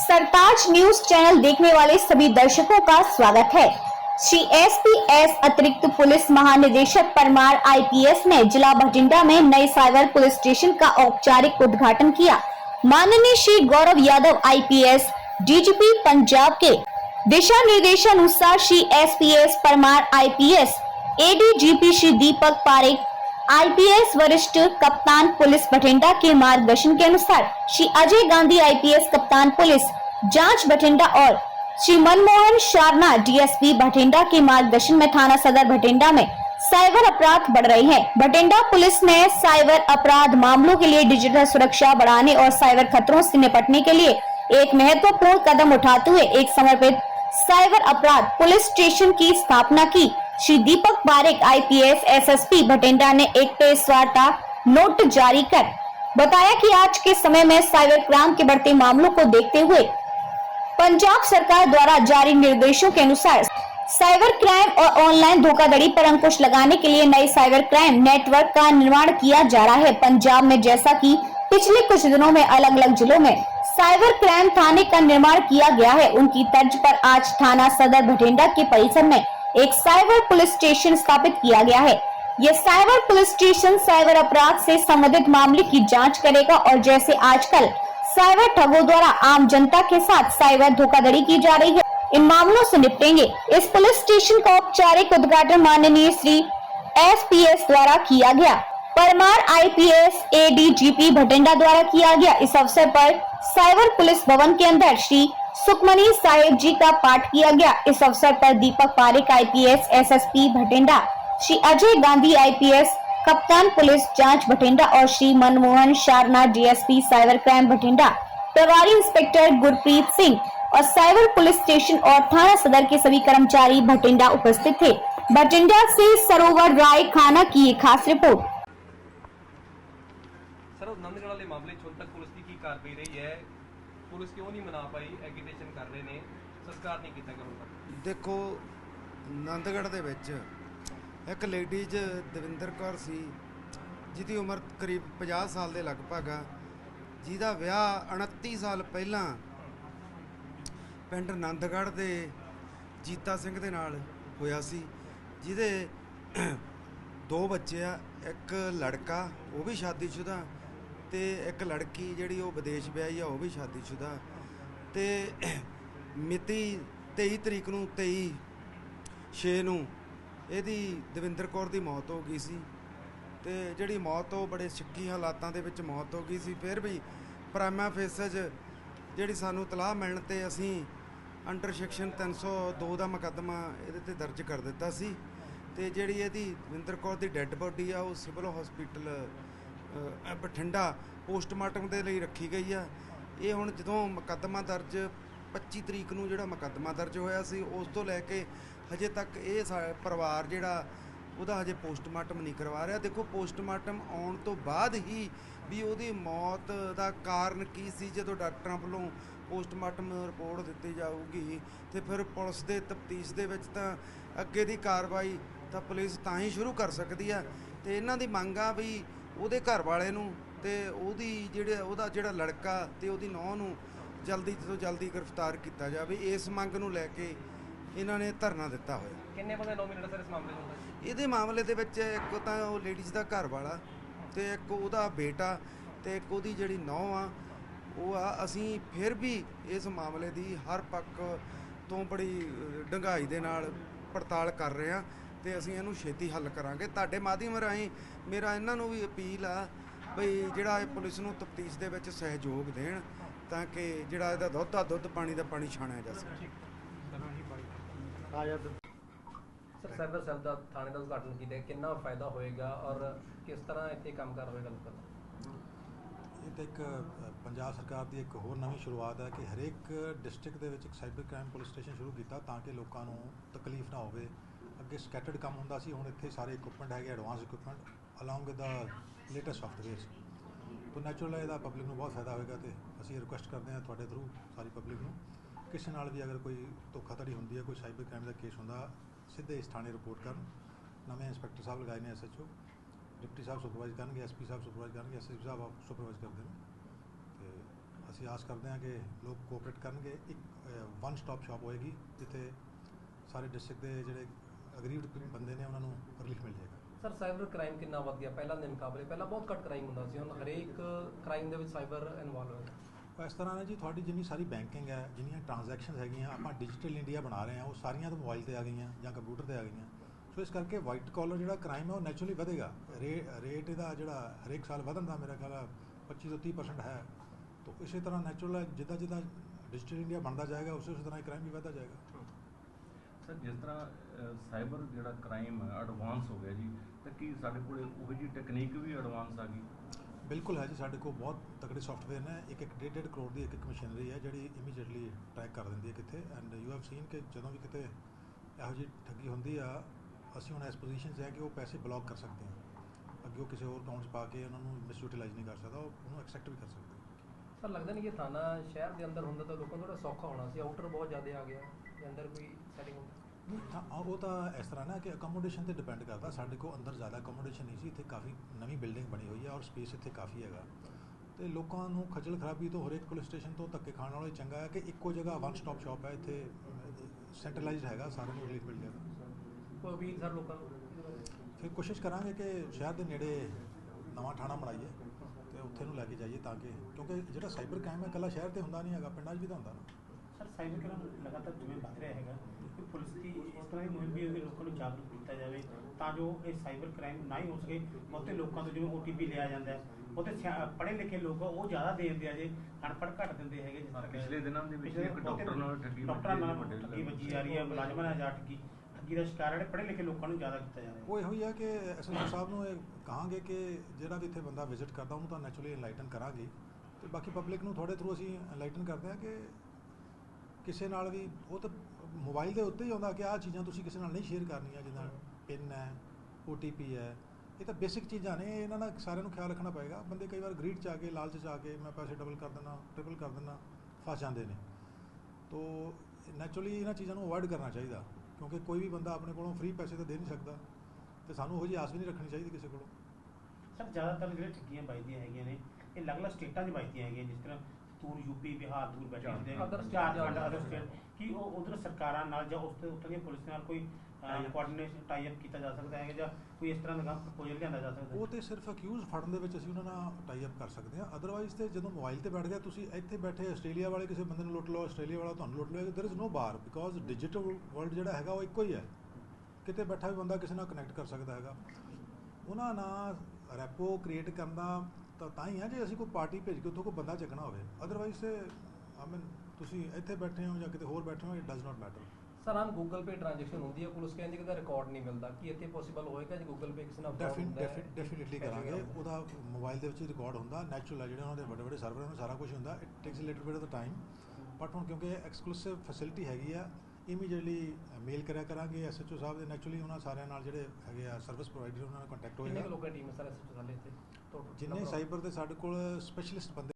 सरताज news channel देखने वाले सभी दर्शकों का स्वागत है। श्री एस पी एस अतिरिक्त पुलिस महानिदेशक परमार आईपीएस ने जिला भटिंडा में नए साइबर पुलिस स्टेशन का औपचारिक उद्घाटन किया। माननीय श्री गौरव यादव आईपीएस डीजीपी पंजाब के दिशा निर्देशानुसार Shri S P S Parmar I P IPS ADGP Shri Deepak Pareek IPS वरिष्ठ कप्तान पुलिस बठिंडा के मार्गदर्शन के अनुसार श्री अजय गांधी आईपीएस कप्तान पुलिस, जाँच बठिंडा और श्री मनमोहन शारना डीएसपी बठिंडा के मार्गदर्शन में थाना सदर बठिंडा में साइबर अपराध बढ़ रहे हैं। बठिंडा पुलिस ने साइबर अपराध मामलों के लिए डिजिटल सुरक्षा बढ़ाने और साइबर खतरों से निपटने के लिए एक महत्वपूर्ण कदम उठाते हुए एक समर्पित साइबर अपराध पुलिस स्टेशन की स्थापना की। श्री दीपक पारेख आईपीएस एसएसपी भटिंडा ने एक प्रेस वार्ता नोट जारी कर बताया कि आज के समय में साइबर क्राइम के बढ़ते मामलों को देखते हुए पंजाब सरकार द्वारा जारी निर्देशों के अनुसार साइबर क्राइम और ऑनलाइन धोखाधड़ी पर अंकुश लगाने के लिए नए साइबर क्राइम नेटवर्क का निर्माण किया जा रहा है। पंजाब में जैसा कि पिछले कुछ दिनों में अलग अलग जिलों में साइबर क्राइम थाने का निर्माण किया गया है। उनकी तर्ज पर आज थाना सदर भटिंडा के परिसर में एक साइबर पुलिस स्टेशन स्थापित किया गया है। ये साइबर पुलिस स्टेशन साइबर अपराध से संबंधित मामले की जाँच करेगा और जैसे आजकल साइबर ठगों द्वारा आम जनता के साथ साइबर धोखाधड़ी की जा रही है, इन मामलों से निपटेंगे। इस पुलिस स्टेशन का औपचारिक उद्घाटन माननीय श्री एसपीएस द्वारा किया गया। परमार आईपीएस एडीजीपी भटिंडा द्वारा किया गया। इस अवसर पर साइबर पुलिस भवन के अंदर श्री सुखमनी साहेब जी का पाठ किया गया। इस अवसर पर Deepak Pareek IPS SSP Bathinda, Shri Ajay Gandhi IPS कप्तान पुलिस जाँच भटिंडा और Shri Manmohan Sharna DSP cyber crime Bathinda, प्रभारी इंस्पेक्टर गुरप्रीत सिंह और साइबर पुलिस स्टेशन और थाना सदर के सभी कर्मचारी भटिंडा उपस्थित थे। भटिंडा से सरोवर राय खाना की एक खास रिपोर्ट। सर, नंदगढ़ मामले पुलिस की कार्रवाई रही है ਪੁਲਿਸ ਕਿਉਂ ਨਹੀਂ ਮਨਾ ਪਾਈ? ਐਗੀਟੇਸ਼ਨ ਕਰ ਰਹੇ ਨੇ। ਸੰਸਕਾਰ ਨਹੀਂ ਕੀਤਾ ਗਿਆ ਹੁਣ ਤੱਕ। ਦੇਖੋ, ਨੰਦਗੜ੍ਹ ਦੇ ਵਿੱਚ ਇੱਕ ਲੇਡੀਜ਼ ਦਵਿੰਦਰ ਕੌਰ ਸੀ, ਜਿਹਦੀ ਉਮਰ ਕਰੀਬ 50 ਸਾਲ ਦੇ ਲਗਭਗ ਆ। ਜਿਹਦਾ ਵਿਆਹ 29 ਸਾਲ ਪਹਿਲਾਂ ਪਿੰਡ ਨੰਦਗੜ੍ਹ ਦੇ ਜੀਤਾ ਸਿੰਘ ਦੇ ਨਾਲ ਹੋਇਆ ਸੀ, ਜਿਹਦੇ ਦੋ ਬੱਚੇ ਆ, ਇੱਕ ਲੜਕਾ, ਉਹ ਵੀ ਸ਼ਾਦੀशुदा ਤੇ ਇੱਕ ਲੜਕੀ ਜਿਹੜੀ ਉਹ ਵਿਦੇਸ਼ ਵਿਆਹੀ ਆ, ਉਹ ਵੀ ਸ਼ਾਦੀशुदा। ਤੇ ਮਿਤੀ 23 ਤਰੀਕ ਨੂੰ 23 6 ਨੂੰ ਇਹਦੀ ਦਵਿੰਦਰ ਕੌਰ ਦੀ ਮੌਤ ਹੋ ਗਈ ਸੀ। ਤੇ ਜਿਹੜੀ ਮੌਤ ਉਹ ਬੜੇ ਸਿੱਕੀ ਹਾਲਾਤਾਂ ਦੇ ਵਿੱਚ ਮੌਤ ਹੋ ਗਈ ਸੀ। ਫਿਰ ਵੀ ਪ੍ਰਾਈਮਾ ਫੇਸਜ ਜਿਹੜੀ ਸਾਨੂੰ ਤਲਾਹ ਮਿਲਣ ਤੇ ਅਸੀਂ ਅੰਡਰ ਸੈਕਸ਼ਨ 302 ਦਾ ਮੁਕੱਦਮਾ ਇਹਦੇ ਤੇ ਦਰਜ ਕਰ ਦਿੱਤਾ ਸੀ। ਤੇ ਜਿਹੜੀ ਇਹਦੀ ਦਵਿੰਦਰ ਕੌਰ ਦੀ ਡੈੱਡ ਬੋਡੀ ਆ, ਉਹ ਸਿਵਲ ਹਸਪੀਟਲ ਬਠਿੰਡਾ ਪੋਸਟਮਾਰਟਮ ਦੇ ਲਈ ਰੱਖੀ ਗਈ ਆ। ਇਹ ਹੁਣ ਜਦੋਂ ਮੁਕੱਦਮਾ ਦਰਜ 25 ਤਰੀਕ ਨੂੰ ਜਿਹੜਾ ਮੁਕੱਦਮਾ ਦਰਜ ਹੋਇਆ ਸੀ, ਉਸ ਤੋਂ ਲੈ ਕੇ ਹਜੇ ਤੱਕ ਇਹ ਸਾ- ਪਰਿਵਾਰ ਜਿਹੜਾ, ਉਹਦਾ ਹਜੇ ਪੋਸਟਮਾਰਟਮ ਨਹੀਂ ਕਰਵਾ ਰਿਹਾ। ਦੇਖੋ, ਪੋਸਟਮਾਰਟਮ ਆਉਣ ਤੋਂ ਬਾਅਦ ਹੀ ਵੀ ਉਹਦੀ ਮੌਤ ਦਾ ਕਾਰਨ ਕੀ ਸੀ, ਜਦੋਂ ਡਾਕਟਰਾਂ ਵੱਲੋਂ ਪੋਸਟਮਾਰਟਮ ਰਿਪੋਰਟ ਦਿੱਤੀ ਜਾਊਗੀ ਤੇ ਫਿਰ ਪੁਲਿਸ ਦੇ ਤਫਤੀਸ਼ ਦੇ ਵਿੱਚ ਤਾਂ ਅੱਗੇ ਦੀ ਕਾਰਵਾਈ ਤਾਂ ਪੁਲਿਸ ਤਾਂ ਹੀ ਸ਼ੁਰੂ ਕਰ ਸਕਦੀ ਆ। ਤੇ ਇਹਨਾਂ ਦੀ ਮੰਗ ਆ ਵੀ ਉਹਦੇ ਘਰ ਵਾਲੇ ਨੂੰ ਤੇ ਉਹਦੀ ਜਿਹੜੇ ਉਹਦਾ ਜਿਹੜਾ ਲੜਕਾ ਤੇ ਉਹਦੀ ਨੂੰਹ ਨੂੰ ਜਲਦੀ ਤੋਂ ਜਲਦੀ ਗ੍ਰਿਫਤਾਰ ਕੀਤਾ ਜਾਵੇ ਇਸ ਮੰਗ ਨੂੰ ਲੈ ਕੇ ਇਹਨਾਂ ਨੇ ਧਰਨਾ ਦਿੱਤਾ ਹੋਇਆ। ਕਿੰਨੇ ਬੰਦੇ ਨੋਮੀਨੇਟ ਸਰ ਇਸ ਮਾਮਲੇ 'ਚ ਹੁਣ ਤੱਕ ਇਹਦੇ ਮਾਮਲੇ ਦੇ ਵਿੱਚ ਇੱਕ ਤਾਂ ਉਹ ਲੇਡੀਜ਼ ਦਾ ਘਰ ਵਾਲਾ ਤੇ ਇੱਕ ਉਹਦਾ ਬੇਟਾ ਤੇ ਇੱਕ ਉਹਦੀ ਜਿਹੜੀ ਨੌਂ ਆ ਉਹ ਆ ਅਸੀਂ ਫਿਰ ਵੀ ਇਸ ਮਾਮਲੇ ਦੀ ਹਰ ਪੱਖ ਤੋਂ ਬੜੀ ਅ, ਡੂੰਘਾਈ ਦੇ ਨਾਲ ਪੜਤਾਲ ਕਰ ਰਹੇ ਆ ਤੇ ਅਸੀਂ ਇਹਨੂੰ ਛੇਤੀ ਹੱਲ ਕਰਾਂਗੇ। ਤੁਹਾਡੇ ਮਾਧਿਅਮ ਰਾਹੀਂ ਮੇਰਾ ਇਹਨਾਂ ਨੂੰ ਵੀ ਅਪੀਲ ਆ ਬਈ ਜਿਹੜਾ ਇਹ ਪੁਲਿਸ ਨੂੰ ਤਫਤੀਸ਼ ਦੇ ਵਿੱਚ ਸਹਿਯੋਗ ਦੇਣ ਤਾਂ ਕਿ ਜਿਹੜਾ ਇਹਦਾ ਦੁੱਧ ਦਾ ਦੁੱਧ ਪਾਣੀ ਦਾ ਪਾਣੀ ਛਾਣਿਆ ਜਾ ਸਕੇ। ਸਰ ਸੈੱਲ ਦਾ ਥਾਣੇ ਦਾ ਉਦਘਾਟਨ ਕੀਤਾ। ਕਿੰਨਾ ਫਾਇਦਾ ਹੋਏਗਾ ਔਰ ਕਿਸ ਤਰ੍ਹਾਂ ਇੱਥੇ ਕੰਮ ਕਰ ਹੋਏਗਾ ਲੋਕਾਂ? ਦਾ ਇਹ ਤਾਂ ਇੱਕ ਪੰਜਾਬ ਸਰਕਾਰ ਦੀ ਇੱਕ ਹੋਰ ਨਵੀਂ ਸ਼ੁਰੂਆਤ ਹੈ ਕਿ ਹਰੇਕ ਡਿਸਟ੍ਰਿਕਟ ਦੇ ਵਿੱਚ ਇੱਕ ਸਾਈਬਰ ਕ੍ਰਾਈਮ ਪੁਲਿਸ ਸਟੇਸ਼ਨ ਸ਼ੁਰੂ ਕੀਤਾ ਤਾਂ ਕਿ ਲੋਕਾਂ ਨੂੰ ਤਕਲੀਫ ਨਾ ਹੋਵੇ। ਅੱਗੇ ਸਕੈਟਰਡ ਕੰਮ ਹੁੰਦਾ ਸੀ, ਹੁਣ ਇੱਥੇ ਸਾਰੇ ਇਕਵਿਪਮੈਂਟ ਹੈਗੇ advance equipment along with the latest softwares ਤਾਂ ਨੈਚੁਰਲ ਹੈ ਇਹਦਾ ਪਬਲਿਕ ਨੂੰ ਬਹੁਤ ਫਾਇਦਾ ਹੋਏਗਾ ਤੇ ਅਸੀਂ ਰਿਕੁਐਸਟ ਕਰਦੇ ਹਾਂ ਤੁਹਾਡੇ ਥਰੂ ਸਾਰੀ ਪਬਲਿਕ ਨੂੰ। ਕਿਸੇ ਨਾਲ ਵੀ ਅਗਰ ਕੋਈ ਧੋਖਾਧੜੀ ਹੁੰਦੀ ਹੈ, ਕੋਈ ਸਾਈਬਰ ਕ੍ਰਾਈਮ ਦਾ ਕੇਸ ਹੁੰਦਾ, ਸਿੱਧੇ ਇਸ ਥਾਣੇ ਰਿਪੋਰਟ ਕਰਨ। ਨਵੇਂ ਇੰਸਪੈਕਟਰ ਸਾਹਿਬ ਲਗਾਏ ਨੇ ਐਸਐਚਓ ਡਿਪਟੀ ਸਾਹਿਬ ਸੁਪਰਵਾਈਜ਼ ਕਰਨਗੇ ਐਸਪੀ ਸਾਹਿਬ ਸੁਪਰਵਾਈਜ਼ ਕਰਨਗੇ ਐਸਐਸਪੀ ਸਾਹਿਬ ਆਪ ਸੁਪਰਵਾਈਜ਼ ਕਰਦੇ ਨੇ। ਤੇ ਅਸੀਂ ਆਸ ਕਰਦੇ ਹਾਂ ਕਿ ਲੋਕ ਕੋਆਪਰੇਟ ਕਰਨਗੇ। ਇੱਕ ਵਨ ਸਟਾਪ ਸ਼ਾਪ ਹੋਏਗੀ, ਜਿੱਥੇ ਸਾਰੇ ਡਿਸਟ੍ਰਿਕਟ ਦੇ ਜਿਹੜੇ ਅਗਰੀਵਡ ਬੰਦੇ ਨੇ ਉਹਨਾਂ ਨੂੰ ਰਿਲੀਫ ਮਿਲ ਜਾਏਗਾ। ਸਰ ਸਾਈਬਰ ਕ੍ਰਾਈਮ ਕਿੰਨਾ ਵੱਧ ਗਿਆ ਪਹਿਲਾਂ ਦੇ ਮੁਕਾਬਲੇ ਪਹਿਲਾਂ ਬਹੁਤ ਘੱਟ ਕ੍ਰਾਈਮ ਹੁੰਦਾ ਸੀ ਹੁਣ ਹਰੇਕ ਕ੍ਰਾਈਮ ਦੇ ਵਿੱਚ ਸਾਈਬਰ ਇਨਵੋਲਵ ਹੈ ਇਸ ਤਰ੍ਹਾਂ ਹੈ ਜੀ ਤੁਹਾਡੀ ਜਿੰਨੀ ਸਾਰੀ ਬੈਂਕਿੰਗ ਹੈ ਜਿੰਨੀਆਂ ਟ੍ਰਾਂਜੈਕਸ਼ਨਸ ਹੈਗੀਆਂ ਆਪਾਂ ਡਿਜੀਟਲ ਇੰਡੀਆ ਬਣਾ ਰਹੇ ਹਾਂ ਉਹ ਸਾਰੀਆਂ ਤਾਂ ਮੋਬਾਈਲ ਤੇ ਆ ਗਈਆਂ ਜਾਂ ਕੰਪਿਊਟਰ ਤੇ ਆ ਗਈਆਂ। ਸੋ ਇਸ ਕਰਕੇ ਵਾਈਟ ਕਾਲਰ ਜਿਹੜਾ ਕ੍ਰਾਈਮ ਹੈ ਉਹ ਨੈਚੁਰਲੀ ਵਧੇਗਾ। ਰੇ- ਰੇਟ ਇਹਦਾ ਜਿਹੜਾ ਹਰੇਕ ਸਾਲ ਵਧਣ ਦਾ ਮੇਰਾ ਖਿਆਲ ਹੈ 25 ਤੋਂ 30% ਹੈ। ਤਾਂ ਇਸੇ ਤਰ੍ਹਾਂ ਨੈਚੁਰਲ ਹੈ ਜਿੱਦਾਂ ਜਿੱਦਾਂ ਡਿਜੀਟਲ ਇੰਡੀਆ ਬਣਦਾ ਜਾਏਗਾ ਉਸੇ ਉਸੇ ਤਰ੍ਹਾਂ ਕ੍ਰਾਈਮ ਵੀ ਵਧਦਾ ਜਾਏਗਾ। ਸਰ ਜਿਸ ਤਰ੍ਹਾਂ ਸਾਈਬਰ ਜਿਹੜਾ ਕ੍ਰਾਈਮ ਐਡਵਾਂਸ ਹੋ ਗਿਆ ਜੀ ਤਾਂ ਕੀ ਸਾਡੇ ਕੋਲੇ ਉਹੋ ਜਿਹੀ ਟੈਕਨੀਕ ਵੀ ਐਡਵਾਂਸ ਆ ਗਈ? ਬਿਲਕੁਲ ਹੈ ਜੀ ਸਾਡੇ ਕੋਲ ਬਹੁਤ ਤਕੜੇ ਸੌਫਟਵੇਅਰ ਨੇ ਇੱਕ ਇੱਕ ਡੇਢ ਡੇਢ ਕਰੋੜ ਦੀ ਇੱਕ ਇੱਕ ਮਸ਼ੀਨਰੀ ਹੈ ਜਿਹੜੀ ਇਮੀਡੀਏਟਲੀ ਟਰੈਕ ਕਰ ਦਿੰਦੀ ਹੈ ਕਿੱਥੇ। ਐਂਡ ਯੂ ਹੈਵ ਸੀਨ ਕਿ ਜਦੋਂ ਵੀ ਕਿਤੇ ਇਹੋ ਜਿਹੀ ਠੱਗੀ ਹੁੰਦੀ ਆ ਅਸੀਂ ਹੁਣ ਇਸ ਪੋਜੀਸ਼ਨ 'ਚ ਹੈ ਕਿ ਉਹ ਪੈਸੇ ਬਲੌਕ ਕਰ ਸਕਦੇ ਹਾਂ। ਅੱਗੇ ਉਹ ਕਿਸੇ ਹੋਰ ਅਕਾਊਂਟ 'ਚ ਪਾ ਕੇ ਉਹਨਾਂ ਨੂੰ ਮਿਸਯੂਟਿਲਾਈਜ਼ ਨਹੀਂ ਕਰ ਸਕਦਾ ਉਹ ਉਹਨੂੰ ਐਕਸੈਪਟ ਵੀ ਕਰ ਸਕਦਾ ਸਰ ਲੱਗਦਾ ਨਹੀਂ ਕਿ ਥਾਣਾ ਸ਼ਹਿਰ ਦੇ ਅੰਦਰ ਹੁੰਦਾ ਤਾਂ ਲੋਕਾਂ ਨੂੰ ਥੋੜਾ ਸੌਖਾ ਹੋਣਾ ਸੀ ਆਊਟਰ ਬਹੁਤ ਜ਼ਿਆਦਾ ਆ ਗਿਆ ਦੇ ਅੰਦਰ ਕੋਈ ਸੈਟਿੰਗ ਹੁੰਦਾ। ਤਾਂ ਉਹ ਤਾਂ ਇਸ ਤਰ੍ਹਾਂ ਨਾ ਕਿ ਅਕੋਮੋਡੇਸ਼ਨ ਤੇ ਡਿਪੈਂਡ ਕਰਦਾ। ਸਾਡੇ ਕੋਲ ਅੰਦਰ ਜ਼ਿਆਦਾ ਅਕੋਮੋਡੇਸ਼ਨ ਨਹੀਂ ਸੀ ਇੱਥੇ ਕਾਫੀ ਨਵੀਂ ਬਿਲਡਿੰਗ ਬਣੀ ਹੋਈ ਹੈ ਔਰ ਸਪੇਸ ਇੱਥੇ ਕਾਫੀ ਹੈਗਾ। ਤੇ ਲੋਕਾਂ ਨੂੰ ਖੱਜਲ ਖਰਾਬੀ ਤੋਂ ਹਰੇਕ ਪੁਲਿਸ ਸਟੇਸ਼ਨ ਤੋਂ ਧੱਕੇ ਖਾਣ ਇਹ ਚੰਗਾ ਹੈ ਕਿ ਇੱਕੋ ਜਗ੍ਹਾ ਵਨ ਸਟਾਪ ਸ਼ਾਪ ਹੈ ਇੱਥੇ ਸੈਂਟਰਲਾਈਜ਼ਡ ਹੈਗਾ ਸਾਰਿਆਂ ਨੂੰ ਰਿਲੀਫ ਮਿਲ ਜਾਏਗਾ ਕੋਈ ਅਪੀਲ ਸਰ ਲੋਕਾਂ ਨੂੰ? ਫਿਰ ਕੋਸ਼ਿਸ਼ ਕਰਾਂਗੇ ਕਿ ਸ਼ਹਿਰ ਦੇ ਨੇੜੇ ਨਵਾਂ ਥਾਣਾ ਬਣਾਈਏ ਤੇ ਉੱਥੇ ਨੂੰ ਲੈ ਕੇ ਜਾਈਏ ਤਾਂ ਕਿ ਕਿਉਂਕਿ ਜਿਹੜਾ ਸਾਈਬਰ ਕ੍ਰਾਈਮ ਹੈ ਇਕੱਲਾ ਸ਼ਹਿਰ ਤੇ ਹੁੰਦਾ ਨਹੀਂ ਹੈਗਾ ਪਿੰਡਾਂ 'ਚ ਵੀ ਤਾਂ ਹੁੰਦਾ ਨਾ। ਸਰ ਸਾਈਬਰ ਕ੍ਰਾਈਮ ਲਗਾਤਾਰ ਜਿਵੇਂ ਵੱਧ ਰਿਹਾ ਹੈਗਾ ਕਿ ਪੁਲਿਸ ਦੀ ਇਸ ਤਰ੍ਹਾਂ ਦੀ ਮੁਹਿੰਮ ਵੀ ਹੈ ਕਿ ਲੋਕਾਂ ਨੂੰ ਜਾਗਰੂਕ ਕੀਤਾ ਜਾਵੇ ਤਾਂ ਜੋ ਇਹ ਸਾਈਬਰ ਕ੍ਰਾਈਮ ਨਾ ਹੀ ਹੋ ਸਕੇ ਬਹੁਤੇ ਲੋਕਾਂ ਤੋਂ ਜਿਵੇਂ OTP ਲਿਆ ਜਾਂਦਾ ਹੈ ਬਹੁਤੇ ਪੜ੍ਹੇ ਲਿਖੇ ਲੋਕ ਆ, ਉਹ ਜ਼ਿਆਦਾ ਦੇ ਦਿੰਦੇ ਆ ਜੇ ਅਨਪੜ੍ਹ ਘੱਟ ਦਿੰਦੇ ਹੈਗੇ ਜਿਸ ਤਰ੍ਹਾਂ ਪਿਛਲੇ ਦਿਨਾਂ ਦੇ ਵਿੱਚ ਇੱਕ ਡਾਕਟਰ ਨਾਲ ਠੱਗੀ ਡਾਕਟਰਾਂ ਨਾਲ ਵੱਡੇ ਠੱਗੀ ਵੱਜੀ ਜਾ ਰਹੀ ਹੈ ਮੁਲਾਜ਼ਮਾਂ ਨਾਲ ਜਾ ਠੱਗੀ ਠੱਗੀ ਦਾ ਸ਼ਿਕਾਰ ਜਿਹੜੇ ਪੜ੍ਹੇ ਲਿਖੇ ਲੋਕਾਂ ਨੂੰ ਜ਼ਿਆਦਾ ਕੀਤਾ ਜਾ ਰਿਹਾ ਉਹ ਇਹੋ ਹੀ ਹੈ ਕਿ ਐਸਐਸਓ ਸਾਹਿਬ ਨੂੰ ਇਹ ਕਹਾਂਗੇ ਕਿ ਜਿਹੜਾ ਵੀ ਇੱਥੇ ਬੰਦਾ ਵਿਜ਼ਿਟ ਕਰਦਾ ਉਹਨੂੰ ਤਾਂ ਨੈਚੁਰਲੀ ਐਨਲਾਈਟਨ ਕਰਾਂਗੇ। ਤੇ ਬਾਕੀ ਪਬਲਿਕ ਨੂੰ ਤੁਹਾਡੇ ਥਰੂ ਅਸੀਂ ਐਨਲਾਈਟਨ ਕਰਦੇ ਹਾਂ ਕਿ ਕਿਸੇ ਨਾਲ ਵੀ ਉਹ ਤਾਂ ਮੋਬਾਈਲ ਦੇ ਉੱਤੇ ਹੀ ਆਉਂਦਾ ਕਿ ਆਹ ਚੀਜ਼ਾਂ ਤੁਸੀਂ ਕਿਸੇ ਨਾਲ ਨਹੀਂ ਸ਼ੇਅਰ ਕਰਨੀਆਂ, ਜਿੱਦਾਂ ਪਿੰਨ ਹੈ OTP ਹੈ, ਇਹ ਤਾਂ ਬੇਸਿਕ ਚੀਜ਼ਾਂ ਨੇ, ਇਹਨਾਂ ਦਾ ਸਾਰਿਆਂ ਨੂੰ ਖਿਆਲ ਰੱਖਣਾ ਪਏਗਾ। ਬੰਦੇ ਕਈ ਵਾਰ ਗਰੀਡ ਚ ਆ ਕੇ, ਲਾਲਚ ਚ ਆ ਕੇ ਮੈਂ ਪੈਸੇ ਡਬਲ ਕਰ ਦਿੰਦਾ ਟ੍ਰਿਪਲ ਕਰ ਦਿੰਦਾ, ਫਸ ਜਾਂਦੇ ਨੇ। ਤੋ ਨੈਚੁਰਲੀ ਇਹਨਾਂ ਚੀਜ਼ਾਂ ਨੂੰ ਅਵੋਇਡ ਕਰਨਾ ਚਾਹੀਦਾ, ਕਿਉਂਕਿ ਕੋਈ ਵੀ ਬੰਦਾ ਆਪਣੇ ਕੋਲੋਂ ਫ੍ਰੀ ਪੈਸੇ ਤਾਂ ਦੇ ਨਹੀਂ ਸਕਦਾ, ਤੇ ਸਾਨੂੰ ਉਹੋ ਜਿਹੀ ਆਸ ਵੀ ਨਹੀਂ ਰੱਖਣੀ ਚਾਹੀਦੀ ਕਿਸੇ ਕੋਲੋਂ। ਸਰ, ਜ਼ਿਆਦਾਤਰ ਜਿਹੜੇ ਠੱਗੀਆਂ ਵੱਜਦੀਆਂ ਹੈਗੀਆਂ ਨੇ, ਇਹ ਅਲੱਗ-ਅਲੱਗ ਸਟੇਟਾਂ 'ਚ ਵੱਜਦੀਆਂ ਹੈਗੀਆਂ ਜਿਸ ਤਰ੍ਹਾਂ ਤੂਰ ਯੂਪੀ ਬਿਹਾਰ ਦੂਰ ਬੈਠੇ। ਹੁੰਦੇ state ਝਾਰਖੰਡ ਅਦਰ ਸਟੇਟ ਕੀ ਉਹ ਉਧਰ ਸਰਕਾਰਾਂ ਨਾਲ ਜਾਂ ਉਸ ਤੇ ਉੱਥੋਂ ਦੀਆਂ ਪੁਲਿਸ ਨਾਲ ਕੋਈ ਕੋਆਰਡੀਨੇਸ਼ਨ ਟਾਈ ਅਪ ਕੀਤਾ ਜਾ ਸਕਦਾ ਹੈ ਜਾਂ ਕੋਈ ਇਸ ਤਰ੍ਹਾਂ ਦਾ ਕੰਮ ਪ੍ਰਪੋਜ਼ਲ ਲਿਆਂਦਾ ਜਾ ਸਕਦਾ ਉਹ ਤੇ ਸਿਰਫ ਅਕਿਊਜ਼ ਫੜਨ ਦੇ ਵਿੱਚ ਅਸੀਂ ਉਹਨਾਂ ਨਾਲ ਟਾਈ ਅਪ ਕਰ ਸਕਦੇ ਹਾਂ। ਅਦਰਵਾਈਜ਼ ਤੇ ਜਦੋਂ ਮੋਬਾਈਲ ਤੇ ਬੈਠ ਗਿਆ ਤੁਸੀਂ ਇੱਥੇ ਬੈਠੇ ਆਸਟ੍ਰੇਲੀਆ ਵਾਲੇ ਕਿਸੇ ਬੰਦੇ ਨੂੰ ਲੁੱਟ ਲਓ ਆਸਟ੍ਰੇਲੀਆ ਵਾਲਾ ਤੁਹਾਨੂੰ ਲੁੱਟ ਲਏਗਾ there is no bar because digital world ਜਿਹੜਾ ਹੈਗਾ ਉਹ ਇੱਕੋ ਹੀ ਹੈ। ਕਿਤੇ ਬੈਠਾ ਵੀ ਬੰਦਾ ਕਿਸੇ ਨਾਲ ਕਨੈਕਟ ਕਰ ਸਕਦਾ ਹੈਗਾ। ਉਹਨਾਂ ਨਾਲ ਰੈਪੋ ਕ੍ਰੀਏਟ ਕਰਨਾ ਤਾਂ ਤਾਂ ਹੀ ਹੈ ਜੇ ਅਸੀਂ ਕੋਈ ਪਾਰਟੀ ਭੇਜ ਕੇ ਉੱਥੋਂ ਕੋਈ ਬੰਦਾ ਚੱਕਣਾ ਹੋਵੇ। ਅਦਰਵਾਈਜ਼ ਤੇ ਆਈ ਮੀਨ ਤੁਸੀਂ ਇੱਥੇ ਬੈਠੇ ਹੋ ਜਾਂ ਕਿਤੇ ਹੋਰ ਬੈਠੇ ਹੋ it does not matter sir Aam Google Pay transaction ਹੁੰਦੀ ਹੈ ਪੁਲਿਸ ਕਹਿੰਦੀ ਕਿ ਦਾ ਰਿਕਾਰਡ ਨਹੀਂ ਮਿਲਦਾ। ਕੀ ਇੱਥੇ ਪੋਸੀਬਲ ਹੋਏਗਾ ਜੇ ਗੂਗਲ ਪੇ ਕਿਸੇ ਨਾਲ? ਡੈਫੀਨਿਟਲੀ ਕਰਾਂਗੇ। ਉਹਦਾ ਮੋਬਾਈਲ ਦੇ ਵਿੱਚ ਰਿਕਾਰਡ ਹੁੰਦਾ ਨੈਚੁਰਲ ਹੈ ਜਿਹੜੇ ਉਹਨਾਂ ਦੇ ਵੱਡੇ ਵੱਡੇ ਸਰਵਰ ਨੇ ਸਾਰਾ ਕੁਝ ਹੁੰਦਾ। It takes a little bit of the time but ਹੁਣ ਕਿਉਂਕਿ ਐਕਸਕਲੂਸਿਵ ਫੈਸਿਲਿਟੀ ਹੈਗੀ ਆ ਇਮੀਡੀਏਟਲੀ ਮੇਲ ਕਰਿਆ ਕਰਾਂਗੇ ਐਸਐਚਓ ਸਾਹਿਬ ਦੇ ਨੈਚੁਰਲੀ ਉਹਨਾਂ ਸਾਰਿਆਂ ਨਾਲ ਜਿਹੜੇ ਹੈਗੇ ਆ ਸਰਵਿਸ ਪ੍ਰੋਵਾਈਡਰ ਉਹਨਾਂ ਨਾਲ ਕੰਟੈਕਟ ਕਿੰਨੇ ਕੁ ਹੋਏਗਾ ਲੋਕਾਂ ਦੀ ਟੀਮ ਹੈ ਸਰ ਸਾਡੇ ਇੱਥੇ? ਜਿੰਨੇ ਸਾਈਬਰ ਦੇ ਸਾਡੇ ਕੋਲ ਸਪੈਸ਼ਲਿਸਟ ਬੰਦੇ